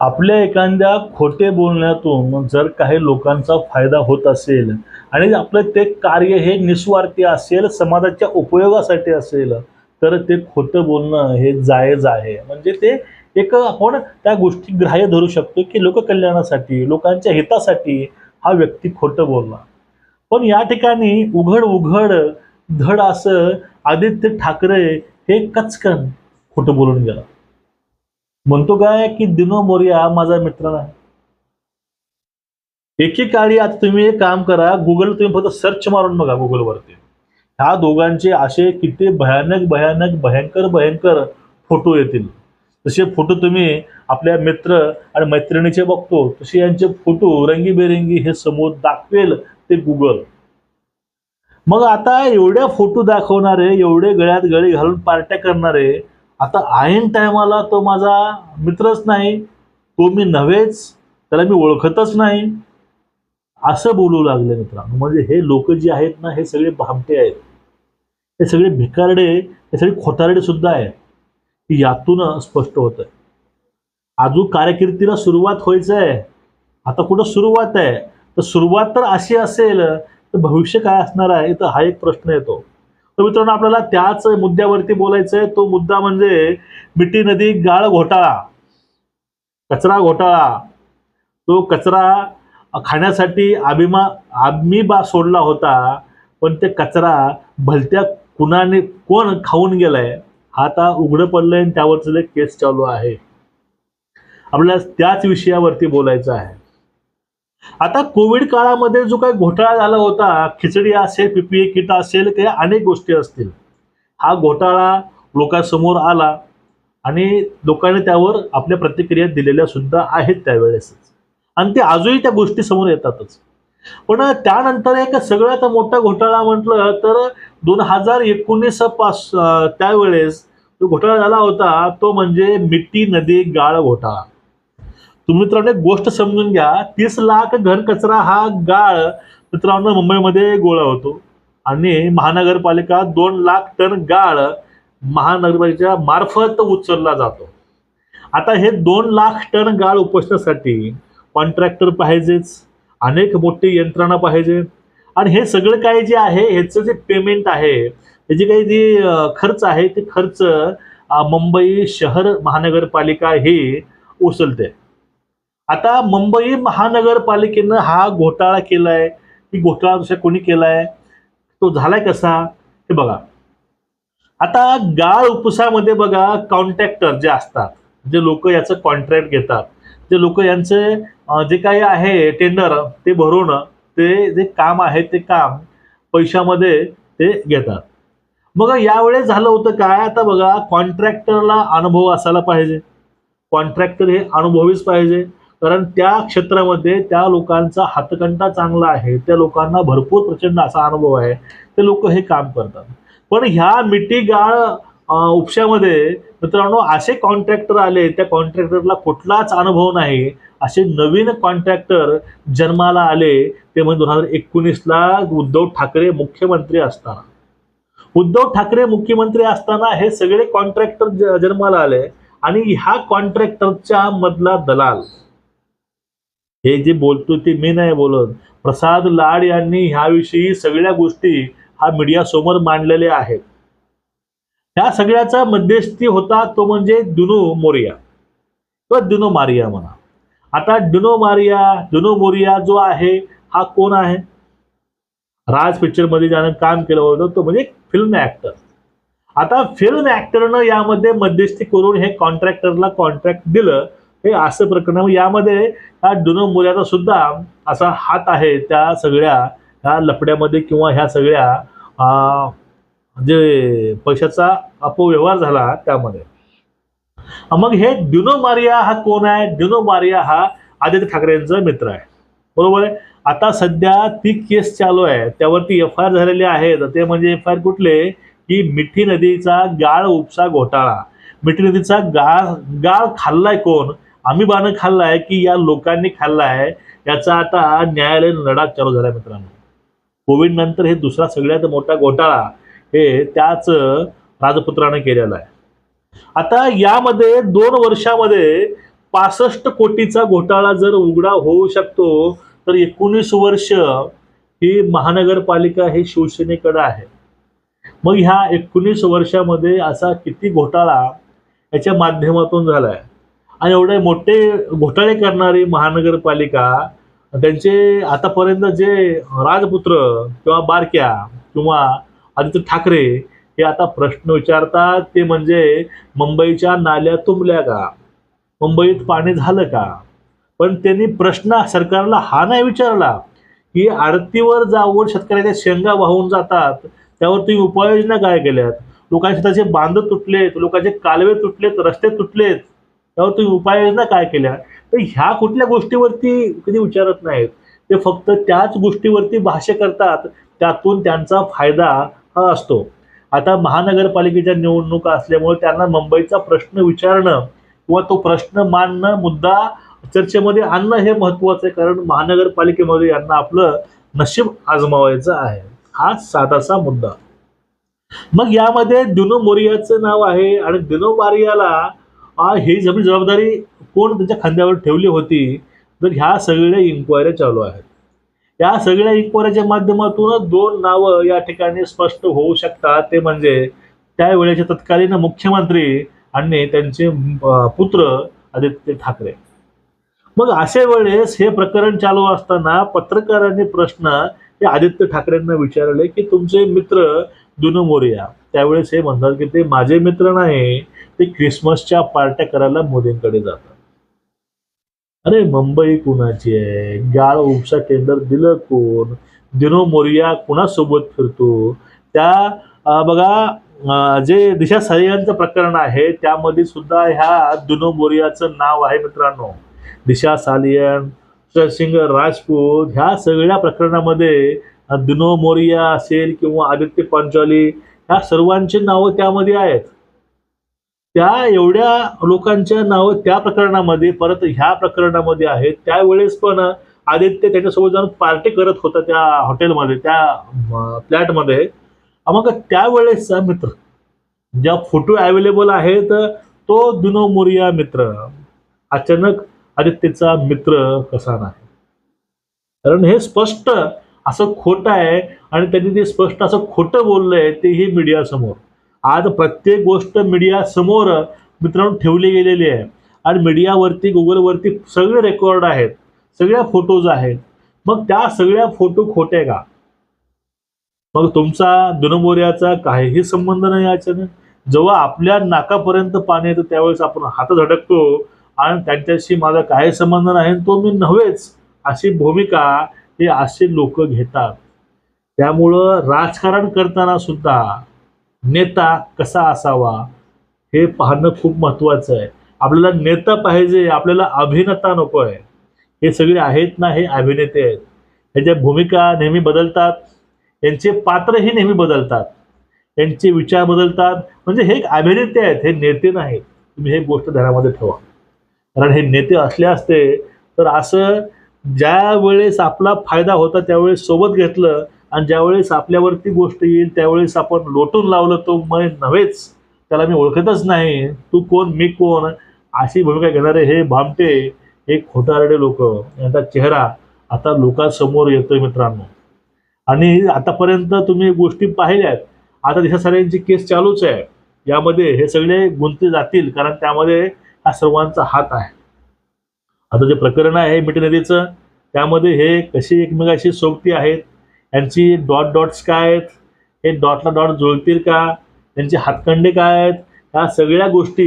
आपल्या एखाद्या खोटे बोलण्यातून जर काही लोकांचा फायदा होत असेल आणि आपलं ते कार्य हे निस्वार्थी असेल समाजाच्या उपयोगासाठी असेल तर ते खोटं बोलणं हे जायज आहे. म्हणजे ते एक हो आपण त्या गोष्टी ग्राह्य धरू शकतो की लोककल्याणासाठी लोकांच्या हितासाठी हा व्यक्ती खोटं बोलला पण या ठिकाणी उघड उघड धड असं आदित्य ठाकरे हे कचकन खोटं बोलून गेला. म्हणतो काय की दिनो मोरिया माझा मित्र नाही. एकेकाळी आता तुम्ही एक काम करा गुगल तुम्ही फक्त सर्च मारून बघा गुगलवरती ह्या दोघांचे असे किती भयानक भयानक भयंकर भयंकर फोटो येतील. तसे फोटो तुम्ही आपल्या मित्र आणि मैत्रिणीचे बघतो तसे यांचे फोटो रंगीबेरंगी हे समोर दाखवेल ते गुगल मग आता एवढ्या फोटो दाखवणारे एवढे गळ्यात गळे घालून पार्ट्या करणारे आता ऐन टायमाला तो माझा मित्रच नाही तो मी नव्हेच त्याला मी ओळखतच नाही. असं बोलू लागले मित्रांनो. म्हणजे हे लोक जे आहेत ना हे सगळे भामटे आहेत. हे सगळे भिकारडे हे सगळे खोतारडे सुद्धा आहेत. यातून स्पष्ट होत आहे अजून कार्यकिर्दीला सुरुवात व्हायचं आहे. आता कुठं सुरुवात आहे? तर सुरुवात तर अशी असेल तर भविष्य काय असणार आहे? तर हा एक प्रश्न येतो. तर मित्रांनो आपल्याला त्याच मुद्द्यावरती बोलायचं आहे तो मुद्दा म्हणजे मिठी नदी गाळ घोटाळा. कचरा घोटाळा. तो कचरा खाण्यासाठी आबिमा आम्ही सोडला होता पण ते कचरा भलत्या कुणाने कोण खाऊन गेलाय हा आता उघडं पडलंय आणि त्यावरचं केस चालू आहे. आपल्याला त्याच विषयावरती बोलायचं आहे. आता कोविड काळामध्ये जो काही घोटाळा झाला होता खिचडी असेल पीपीए किट असेल काही अनेक गोष्टी असतील. हा घोटाळा लोकांसमोर आला आणि लोकांनी त्यावर आपल्या प्रतिक्रिया दिलेल्या सुद्धा आहेत त्यावेळेसच आणि ते आजही त्या गोष्टी समोर येतातच. पण त्यानंतर एक सगळ्यात मोठा घोटाळा म्हटलं तर दोन हजार एकोणीस पास त्यावेळेस जो घोटाळा झाला होता तो म्हणजे मिट्टी नदी गाळ घोटाळा. तुम्ही मित्रांनो एक गोष्ट समजून घ्या. तीस लाख घन कचरा हा गाळ मित्रांनो मुंबईमध्ये गोळा होतो. आणि महानगरपालिका दोन लाख टन गाळ महानगरपालिकेच्या मार्फत उचलला जातो. आता हे दोन लाख टन गाळ उपसण्यासाठी कॉन्ट्रॅक्टर पाहिजेच अनेक मोठी यंत्रणा पाहिजे आणि हे सगळं काही जे आहे ह्याचं जे पेमेंट आहे त्याची काही जी खर्च आहे ते खर्च मुंबई शहर महानगरपालिका ही उचलते. आता मुंबई महानगरपालिकेनं हा घोटाळा केलाय. की घोटाळा दुसऱ्या कोणी केलाय? तो झालाय कसा? हे बघा. आता गाळ उपसामध्ये बघा कॉन्ट्रॅक्टर जे असतात जे लोक याचं कॉन्ट्रॅक्ट घेतात जे लोक यांचे जे काही आहे टेंडर ते भरून ते जे काम आहे ते काम पैशामध्ये ते घेतात. मग यावेळेस झालं होतं काय? आता बघा कॉन्ट्रॅक्टरला अनुभव असायला पाहिजे. कॉन्ट्रॅक्टर हे अनुभवीच पाहिजे. कारण त्या क्षेत्रामध्ये त्या लोकांचा हातकंटा चांगला आहे त्या लोकांना भरपूर प्रचंड असा अनुभव आहे ते लोक हे काम करतात. पण ह्या मिठी गाळ उपशामध्ये मित्रांनो असे कॉन्ट्रॅक्टर आले त्या कॉन्ट्रॅक्टरला कुठलाच अनुभव नाही. असे नवीन कॉन्ट्रॅक्टर जन्माला आले ते म्हणजे दोन हजार एकोणीसला उद्धव ठाकरे मुख्यमंत्री असताना. उद्धव ठाकरे मुख्यमंत्री असताना हे सगळे कॉन्ट्रॅक्टर जन्माला आले आणि ह्या कॉन्ट्रॅक्टरच्या मधला दलाल हे जे बोलतो ते मी नाही बोलत. प्रसाद लाड यांनी ह्याविषयी सगळ्या गोष्टी हा मीडिया समोर मांडलेल्या आहेत. ह्या सगळ्याचा मध्यस्थी होता तो म्हणजे दुनो मोरिया. किंवा दुनो मारिया म्हणा. आता डुनो मारिया डुनो मोरिया जो आहे हा कोण आहे? राज पिक्चरमध्ये ज्यानं काम केलं होतं तो म्हणजे फिल्म ऍक्टर आता फिल्म ऍक्टरनं यामध्ये मध्यस्थी करून हे कॉन्ट्रॅक्टरला कॉन्ट्रॅक्ट दिलं हे असं प्रकरण यामध्ये ह्या डुनो मोर्याचा सुद्धा असा हात आहे त्या सगळ्या ह्या लपड्यामध्ये किंवा ह्या सगळ्या जे पैशाचा अपव्यवहार झाला त्यामध्ये. मग हे ड्युनो मारिया हा कोण आहे? ड्युनो मारिया हा आदित्य ठाकरेंचा मित्र आहे. बरोबर आहे? आता सध्या ती केस चालू आहे. त्यावरती एफ आय आर झालेली आहेत ते म्हणजे एफ आय आर कुठले? की मिठी नदीचा गाळ उपसा घोटाळा. मिठी नदीचा गाळ गाळ खाल्लाय कोण? आम्ही बाण खाल्लाय की या लोकांनी खाल्लाय याचा आता न्यायालयीन लढा चालू झाला मित्रांनो. कोविड नंतर हे दुसरा सगळ्यात मोठा घोटाळा हे त्याच राजपुत्राने केलेला आहे. आता यामध्ये दोन वर्षामध्ये पासष्ट कोटीचा घोटाळा जर उघडा होऊ शकतो तर एकोणीस वर्ष ही महानगरपालिका हे शिवसेनेकडे आहे. मग ह्या एकोणीस वर्षामध्ये असा किती घोटाळा याच्या माध्यमातून झालाय? आणि एवढे मोठे घोटाळे करणारी महानगरपालिका त्यांचे आतापर्यंत जे राजपुत्र किंवा बारक्या किंवा आदित्य ठाकरे हे आता प्रश्न विचारतात ते म्हणजे मुंबईच्या नाल्या तुंबल्या का? मुंबईत पाणी झालं का? पण त्यांनी प्रश्न सरकारला हा नाही विचारला की आरतीवर जाऊन शेतकऱ्याच्या शेंगा वाहून जातात त्यावर तुम्ही उपाययोजना काय केल्यात? लोकांचे त्याचे बांध तुटलेत लोकांचे कालवे तुटलेत रस्ते तुटलेत. त्यावर तुम्ही उपाययोजना काय केल्या? तर ह्या कुठल्या गोष्टीवरती कधी विचारत नाहीत. ते फक्त त्याच गोष्टीवरती भाष्य करतात. त्यातून त्यांचा फायदा हा असतो. आता महानगरपालिकेच्या निवडणुका असल्यामुळे त्यांना मुंबईचा प्रश्न विचारणं किंवा तो प्रश्न मांडणं मुद्दा चर्चेमध्ये आणणं हे महत्वाचं आहे. कारण महानगरपालिकेमध्ये यांना आपलं नशीब आजमावायचं आहे. हा साधासा मुद्दा. मग यामध्ये दिनो मोरियाचं नाव आहे आणि दिनो मारियाला ही सगळी जबाबदारी कोण त्यांच्या खांद्यावर ठेवली होती? तर ह्या सगळ्या इन्क्वायऱ्या चालू आहेत. या सगळ्या इन्क्वायरीच्या माध्यमातून दोन नावं या ठिकाणी स्पष्ट होऊ शकतात. ते म्हणजे त्यावेळेचे तत्कालीन मुख्यमंत्री आणि त्यांचे पुत्र आदित्य ठाकरे. मग अशा वेळेस हे प्रकरण चालू असताना पत्रकारांनी प्रश्न हे आदित्य ठाकरेंना विचारले की तुमचे मित्र दुनमोरिया त्यावेळेस हे म्हणतात की ते माझे मित्र नाही ते क्रिसमसच्या पार्ट्या करायला मोदींकडे जातात. अरे मुंबई कुणाची आहे? गाळ उपसा टेंडर दिलं कोण? दिनो मोरिया कुणासोबत फिरतो? त्या बघा जे दिशा साह्यांचं प्रकरण आहे त्यामध्ये सुद्धा ह्या दुनो मोरियाचं नाव आहे मित्रांनो. दिशा सालियन सिंग राजपूत ह्या सगळ्या प्रकरणामध्ये दिनो मोरिया असेल किंवा आदित्य पांचाली ह्या सर्वांची नावं त्यामध्ये आहेत. त्या एवढ्या लोकांच्या नावं त्या प्रकरणामध्ये परत ह्या प्रकरणामध्ये आहेत. त्यावेळेस पण आदित्य त्याच्यासोबत जाऊन पार्टी करत होता त्या हॉटेलमध्ये त्या फ्लॅटमध्ये. मग त्यावेळेसचा मित्र ज्या फोटो अवेलेबल आहेत तो दुनो मोरिया मित्र. अचानक आदित्यचा मित्र कसा नाही. कारण हे स्पष्ट असं खोटं आहे आणि त्यांनी ते स्पष्ट असं खोटं बोललंय तेही मीडिया समोर. आज प्रत्येक गोष्ट मीडिया समोर मित्रांनो ठेवली गेलेली आहे. आणि मीडियावरती गुगलवरती सगळे रेकॉर्ड आहेत सगळ्या फोटोज आहेत. मग त्या सगळ्या फोटो खोटे का? मग तुमचा दुनमोर्याचा काहीही संबंध नाही याच्यानं. जेव्हा आपल्या नाकापर्यंत पाणी येतं त्यावेळेस आपण हात झटकतो आणि त्यांच्याशी माझा काही संबंध नाही तो मी नव्हेच अशी भूमिका हे असे लोक घेतात. त्यामुळं राजकारण करताना सुद्धा नेता कसा असावा हे पाहणं खूप महत्वाचं आहे. आपल्याला नेता पाहिजे आपल्याला अभिनेता नको आहे हे सगळे आहेत ना हे अभिनेते आहेत. ह्याच्या भूमिका नेहमी बदलतात. यांचे पात्रही नेहमी बदलतात. यांचे विचार बदलतात. म्हणजे हे एक अभिनेते आहेत हे नेते नाहीत. तुम्ही हे गोष्ट ध्यानामध्ये ठेवा. कारण हे नेते असले असते तर असं ज्या वेळेस आपला फायदा होता त्यावेळेस सोबत घेतलं आणि ज्यावेळेस आपल्यावरती गोष्ट येईल त्यावेळेस आपण लोटून लावलं तो मय नव्हेच त्याला मी ओळखतच नाही तू कोण मी कोण? अशी भूमिका घेणारे हे भामटे हे खोटारडे लोक यांचा चेहरा आता लोकांसमोर येतोय मित्रांनो. आणि आतापर्यंत तुम्ही गोष्टी पाहिल्यात आता दिशा सगळ्यांची केस चालूच आहे. यामध्ये हे सगळे गुंतले जातील कारण त्यामध्ये हा सर्वांचा हात आहे. आता जे प्रकरण आहे मिठी नदीचं त्यामध्ये हे कशी एकमेकाशी सोबती आहेत? यांची डॉट डॉट्स काय आहेत? हे डॉटला डॉट जुळतील का? त्यांचे हातखंडे काय आहेत? ह्या सगळ्या गोष्टी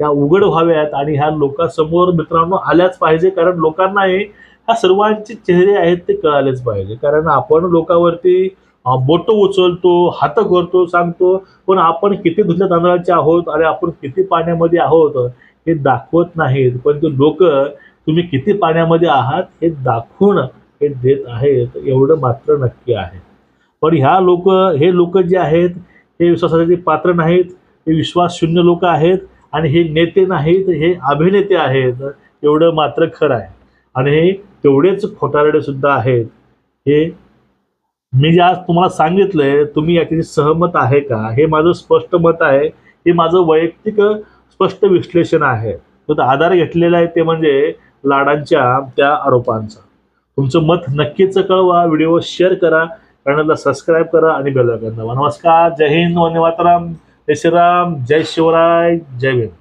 ह्या उघड व्हाव्यात आणि ह्या लोकांसमोर मित्रांनो आल्याच पाहिजे कारण लोकांनाही ह्या सर्वांचे चेहरे आहेत ते कळालेच पाहिजे. कारण आपण लोकांवरती बोटं उचलतो हात करतो सांगतो पण आपण किती धुतल्या तांदळाचे आहोत आणि आपण किती पाण्यामध्ये आहोत हे दाखवत नाहीत. पण ते लोक तुम्ही किती पाण्यामध्ये आहात हे दाखवून हे देत आहेत एवढं मात्र नक्की आहे. पण ह्या लोक हे लोक जे आहेत हे विश्वासाचे पात्र नाहीत हे विश्वासशून्य लोक आहेत आणि हे नेते नाहीत हे अभिनेते आहेत एवढं मात्र खरं आहे. आणि हे तेवढेच खोटारडे सुद्धा आहेत. हे मी जे आज तुम्हाला सांगितलंय तुम्ही याच्याशी सहमत आहे का? हे माझं स्पष्ट मत आहे. हे माझं वैयक्तिक स्पष्ट विश्लेषण आहे. तो आधार घेतलेला आहे ते म्हणजे लाडांच्या त्या आरोपांचा. तुमचं मत नक्कीच कळवा व्हिडिओ शेअर करा चॅनलला सबस्क्राईब करा आणि बेल आयकॉन दाबा. नमस्कार जय हिंद वंदे मातरम. जय श्रीराम जय शिवराय जय भीम.